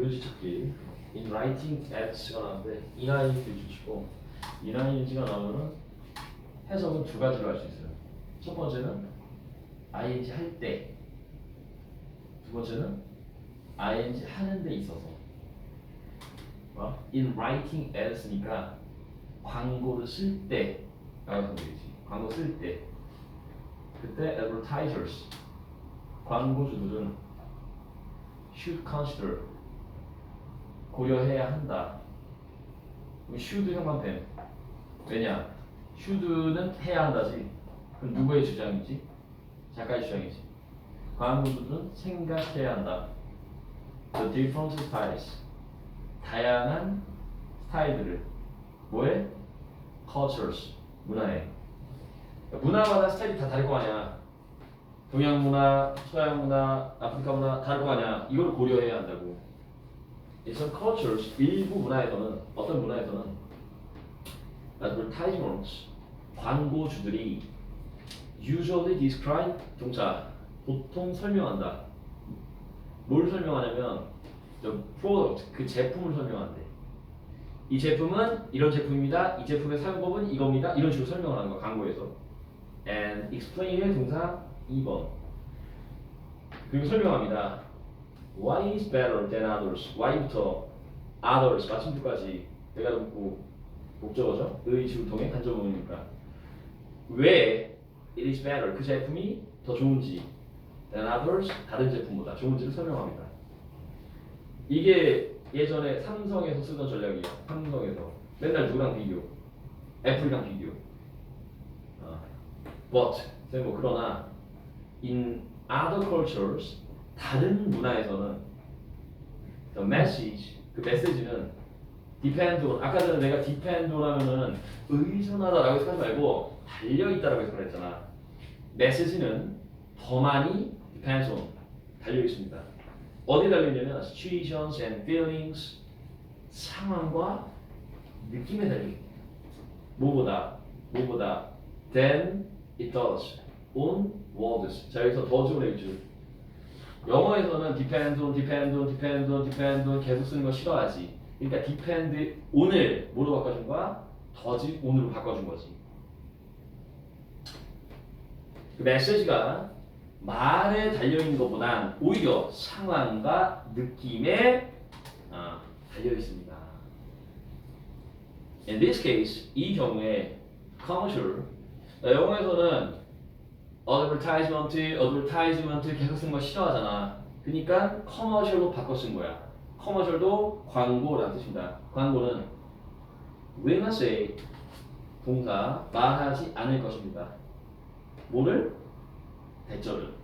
묘지 찾기 in writing at가 나왔는데 inING 주시고 inING가 나오면은 해석은 두 가지로 할 수 있어요. 첫 번째는 ing 할 때, 두 번째는 ing 하는 데 있어서. 뭐? in writing at쓰니까 광고를 쓸 때 라고 하면 되지. 광고 쓸 때. 그때 advertisers 광고주들은 should consider 고려해야 한다. should 형광펜 왜냐? should는 해야 한다지. 그럼 누구의 주장이지? 작가의 주장이지. 광고주들은 생각해야 한다. The different styles 다양한 스타일들을 뭐에? cultures 문화에 문화마다 스타일이 다 다를 거 아니야. 동양 문화, 서양 문화, 아프리카 문화 다를 거 아니야. 이걸 고려해야 한다고. Some cultures 일부 문화에서는 어떤 문화에서는 advertisements 광고주들이 usually describe 동사 보통 설명한다. 뭘 설명하냐면 the product 그 제품을 설명한대. 이 제품은 이런 제품입니다. 이 제품의 사용법은 이겁니다. 이런 식으로 설명을 하는 거야 광고에서. and explain의 동사 2번. 그리고 설명합니다. Why is better than others? Why부터 others 마침표까지 내가 듣고 목적어죠. 의 지우통의 간접문이니까 왜 it is better 그 제품이 더 좋은지 than others 다른 제품보다 좋은지를 설명합니다. 이게 예전에 삼성에서 쓰던 전략이에요. 삼성에서 맨날 누구랑 비교? 애플이랑 비교. 어. But 뭐 그러나 in other cultures 다른 문화에서는 the message 그 메시지는 depend on 아까 전에 내가 depend on 하면은 의존하다라고 해석하지 말고 달려 있다라고 해석을 했잖아. 메시지는 더 많이 depends on 달려 있습니다. 어디 달려 있냐면 situations and feelings 상황과 느낌에 달려 있 뭐보다 뭐보다 than it does on words. 자 여기서 더 좋은 줄. 영어에서는 depend on, depend on, depend on, depend on 계속 쓰는 거 싫어하지. 그러니까 depend on을 뭐로 바꿔준 거야? 더지 on으로 바꿔준 거지. 그 메시지가 말에 달려 있는 것보단 오히려 상황과 느낌에 아, 달려 있습니다. In this case, 이 경우에 commercial 자, 영어에서는 advertisement, advertisement 계속 쓰는 거 싫어하잖아. 그러니까 commercial로 바꿔 쓴 거야. commercial도 광고라는 뜻입니다. 광고는 will not say 동사 말하지 않을 것입니다. 뭐를? 대절을.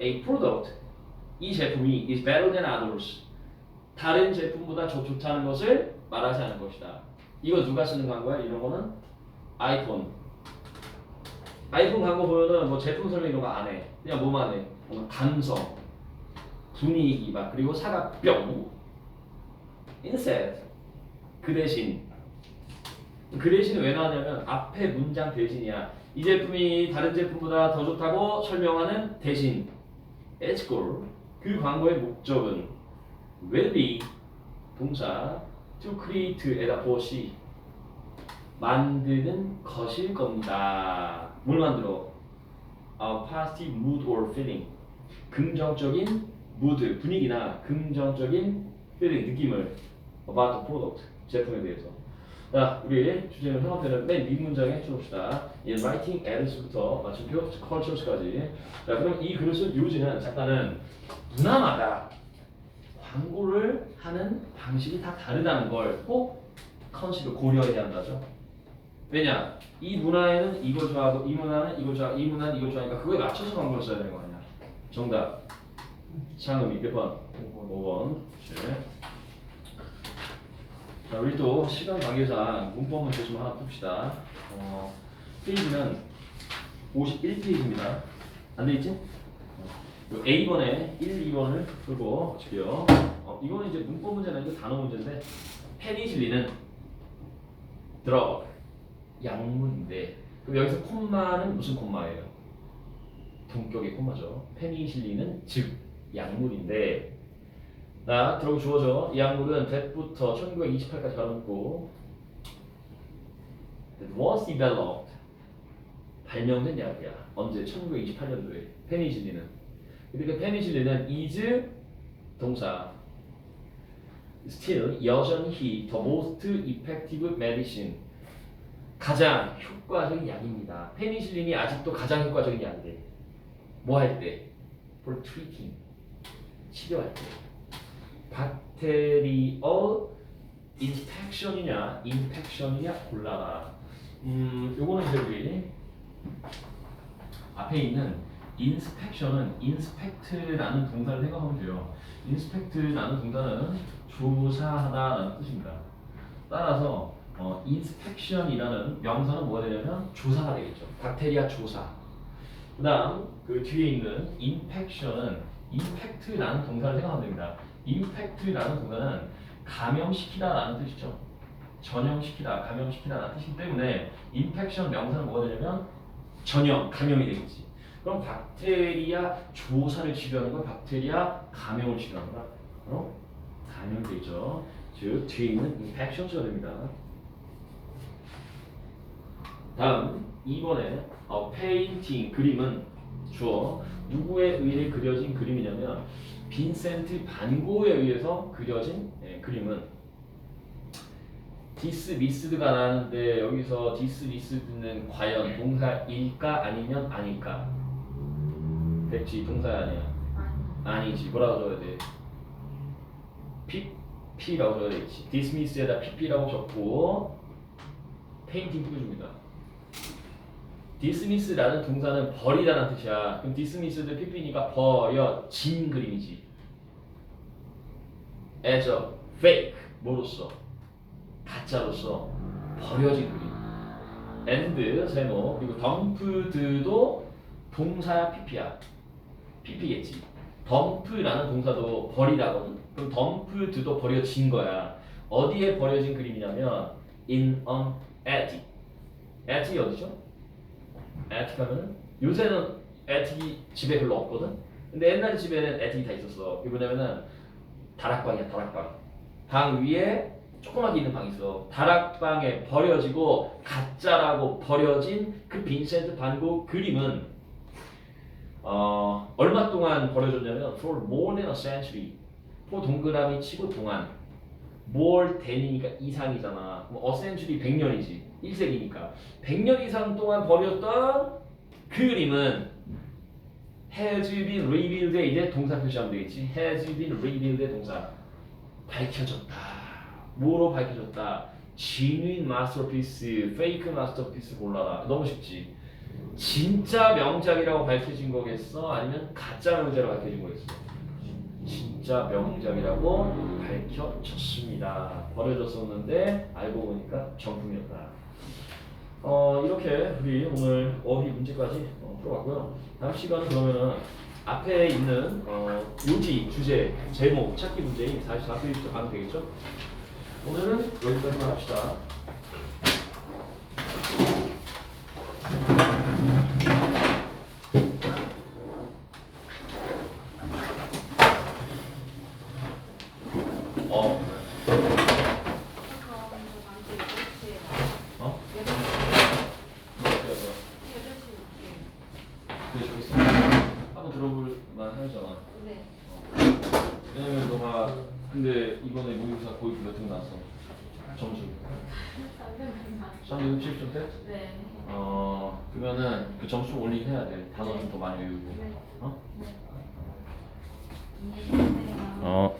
A product 이 제품이 is better than others 다른 제품보다 더 좋다는 것을 말하지 않을 것이다. 이거 누가 쓰는 광고야? 이런 거는 아이폰. 아이폰 광고 보면은 뭐 제품 설명 이런 거 안 해. 그냥 뭐만 해. 뭔가 감성, 분위기 막 그리고 사과병. instead 그 대신 그 대신에 왜 나왔냐면 앞에 문장 대신이야. 이 제품이 다른 제품보다 더 좋다고 설명하는 대신 goal 그 광고의 목적은 will be 동사 to create에다 보시 만드는 것일 겁니다. 뭘 만들어? A positive mood or feeling 긍정적인 mood 분위기나 긍정적인 feeling 느낌을 about the product 제품에 대해서 자, 우리 주제는 형태는 맨 윗문장에 해봅시다. In writing ads부터 마침표 cultures까지. 자, 그럼 이 그릇을 요지는 작가는 문화마다 광고를 하는 방식이 다 다르다는 걸 꼭 컨시를 고려해야 한다죠. 왜냐? 이 문화에는 이걸 좋아하고 이 문화는 이걸 좋아하고 이 문화는 이걸 좋아하니까 그거에 맞춰서 광고를 써야 되는 거 아니야. 정답. 상음이 몇 번? 5번. 그렇지. 자, 우리 또 시간 관계상 문법 문제 좀 하나 풉시다. 어, 페이지는 51페이지입니다. 안 돼 있지? 요 A번에 1, 2번을 풀고 어게요 어, 이거는 이제 문법 문제는 아니고 단어 문제인데 페니실린은 드럭 약물인데 그럼 여기서 콤마는 무슨 콤마예요? 동격의 콤마죠. 페니실린은 즉 약물인데 나 들어고 주어져. 이 약물은 that부터 1928까지 가로놓고 was developed 발명된 약이야. 언제? 1928년도에 페니실린은. 근데 그 페니실린은 is 동사 still 여전히 the most effective medicine 가장 효과적인 약입니다. 페니실린이 아직도 가장 효과적인 약이래. 뭐할 때? for treating 치료할 때. bacterial infection이냐, infection이냐 골라라. 음, 요거는 이제 우리 앞에 있는 inspection은 inspect라는 동사를 생각하면 돼요. inspect라는 동사는 조사하다라는 뜻입니다. 따라서 어, inspection이라는 명사는 뭐가 되냐면 조사가 되겠죠. 박테리아 조사. 그다음 그 뒤에 있는 infection은 infect라는 동사를 생각하면 됩니다. infect라는 동사는 감염시키다라는 뜻이죠. 전염시키다, 감염시키다라는 뜻이기 때문에 infection 명사는 뭐가 되냐면 전염, 감염이 되겠지. 그럼 박테리아 조사를 치료하는 건 박테리아 감염을 치료하는 거야. 어? 감염이 되죠. 즉 뒤에 있는 infections가 됩니다. 다음 2번에 어, 페인팅 그림은 주어 누구에 의해 그려진 그림이냐면 빈센트 반고에 의해서 그려진 예, 그림은 디스미스드가 나는데 여기서 디스미스드는 과연 동사일까 아니면 아닐까? 됐지 동사 아니야? 아니지. 뭐라고 적어야 돼? PP라고 적어야 되겠지. 디스미스에다 PP라고 적고 페인팅 뿌려줍니다 디스미스라는 동사는 버리다는 뜻이야. 그럼 디스미스도 PP니까 버려진 그림이지. as a fake 뭐로서 가짜로서 버려진 그림. and 세모 그리고 dumped도 동사야 PP야. PP겠지. dump라는 동사도 버리다거든. 그럼 dumped도 버려진 거야. 어디에 버려진 그림이냐면 in an attic. attic이 어디죠? 애틱 하면은 요새는 애틱이 집에 별로 없거든. 근데 옛날 집에는 애틱이 다 있었어. 이게 뭐냐면은 다락방이야 다락방. 방 위에 조그맣게 있는 방이 있어. 다락방에 버려지고 가짜라고 버려진 그 빈센트 반고 그림은 어 얼마 동안 버려졌냐면 for more than a century. for 동그라미 치고 동안 more than이니까 이상이잖아. 그럼 a century 100년이지. 1세기니까 100년 이상 동안 버렸던 그 그림은 has been revealed 이제 동사 표시하면 되겠지. has been revealed 동사 밝혀졌다. 뭐로 밝혀졌다? genuine masterpiece, fake masterpiece 골라라. 너무 쉽지. 진짜 명작이라고 밝혀진 거겠어? 아니면 가짜 명작이라고 밝혀진 거겠어? 진짜 명작이라고 밝혀졌습니다. 버려졌었는데 알고 보니까 정품이었다. 어 이렇게 우리 오늘 어휘 문제까지 어, 풀어봤고요. 다음 시간은 그러면은 앞에 있는 어, 요지, 주제, 제목, 찾기 문제인 44페이지부터 가면 되겠죠? 오늘은 여기까지만 합시다. 어, 어? 그래 저기 있어. 한번 들어볼 만하잖아. 왜냐면 너가 근데 이번에 모의고사 거의 몇등 났어? 점수? 360점 대? 어 그러면은 그 점수 올리긴 해야 돼. 단어 좀 더 많이 외우고. 어? 어